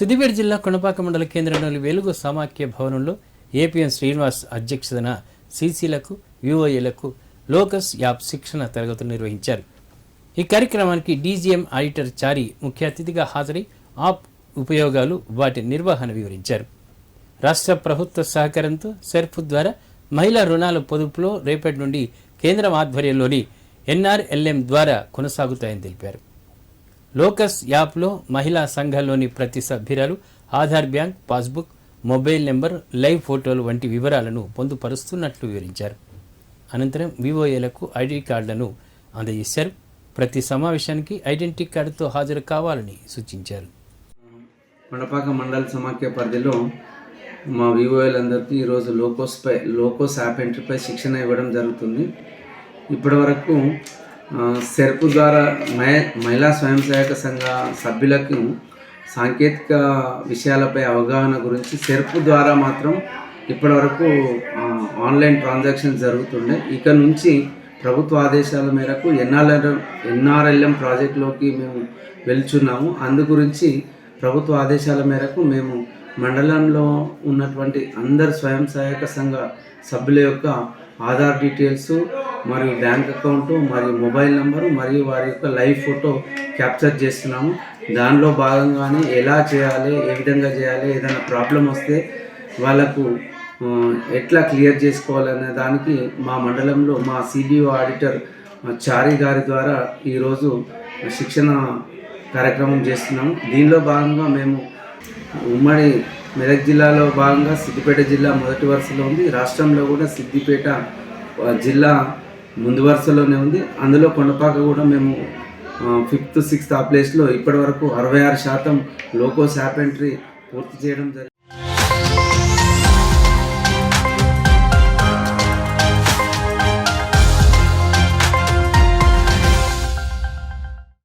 సిద్దిపేట జిల్లా కొనపాక మండల కేంద్రంలోని వెలుగు సమాఖ్య భవనంలో ఏపీఎం శ్రీనివాస్ అధ్యక్షతన సీసీలకు యూఓఏలకు లోకస్ యాప్ శిక్షణ తరగతులు నిర్వహించారు. ఈ కార్యక్రమానికి డీజీఎం ఆడిటర్ చారి ముఖ్య అతిథిగా హాజరై ఆప్ ఉపయోగాలు వాటి నిర్వహణ వివరించారు. రాష్ట్ర ప్రభుత్వ సహకారంతో సెర్ఫ్ ద్వారా మహిళా రుణాల పొదుపులో రేపటి నుండి కేంద్రం ఆధ్వర్యంలోని ఎన్ఆర్ఎల్ఎం ద్వారా కొనసాగుతాయని తెలిపారు. లోకస్ యాప్లో మహిళా సంఘంలోని ప్రతి సభ్యురాలు Aadhaar bank passbook mobile number live ఫోటోలు వంటి వివరాలను పొందుపరుస్తున్నట్లు వివరించారు. అనంతరం వివోఏలకు ఐడి కార్డులను అందజేశారు. ప్రతి సమావేశానికి ఐడెంటిటీ కార్డుతో హాజరు కావాలని సూచించారు. మండపాక మండల సమాఖ్య పరిధిలో మా వివోఏలందరికీ ఈరోజు లోకోస్పై లోకోస్ యాప్ ఎంట్రీపై శిక్షణ ఇవ్వడం జరుగుతుంది. ఇప్పటివరకు వరకు సెర్పు ద్వారా మహి మహిళా స్వయం సహాయక సంఘ సభ్యులకు సాంకేతిక విషయాలపై అవగాహన గురించి సెర్పు ద్వారా మాత్రం ఇప్పటివరకు ఆన్లైన్ ట్రాన్సాక్షన్ జరుగుతుండే. ఇక నుంచి ప్రభుత్వ ఆదేశాల మేరకు ఎన్ఆర్ఎల్ ఎన్ఆర్ఎల్ఎం ప్రాజెక్టులోకి మేము వెళ్తున్నాము. అందు గురించి ప్రభుత్వ ఆదేశాల మేరకు మేము మండలంలో ఉన్నటువంటి అందరు స్వయం సహాయక సంఘ సభ్యుల యొక్క ఆధార్ డీటెయిల్స్ మరియు బ్యాంక్ అకౌంటు మరియు మొబైల్ నెంబరు మరియు వారి యొక్క లైవ్ ఫోటో క్యాప్చర్ చేస్తున్నాము. దానిలో భాగంగానే ఎలా చేయాలి ఏ విధంగా చేయాలి ఏదైనా ప్రాబ్లం వస్తే వాళ్ళకు ఎట్లా క్లియర్ చేసుకోవాలనే దానికి మా మండలంలో మా సిబిఓ ఆడిటర్ చారి గారి ద్వారా ఈరోజు శిక్షణ కార్యక్రమం చేస్తున్నాము. దీనిలో భాగంగా మేము ఉమ్మడి మెదక్ జిల్లాలో భాగంగా సిద్దిపేట జిల్లా మొదటి వరుసలో ఉంది. రాష్ట్రంలో కూడా సిద్దిపేట జిల్లా ముందు వరుసలోనే ఉంది. అందులో కొండపాక కూడా మేము ఫిఫ్త్ సిక్స్త్ ఆ ప్లేస్లో ఇప్పటివరకు అరవై ఆరు శాతం లోకోస్ యాప్ ఎంట్రీ పూర్తి చేయడం జరిగింది.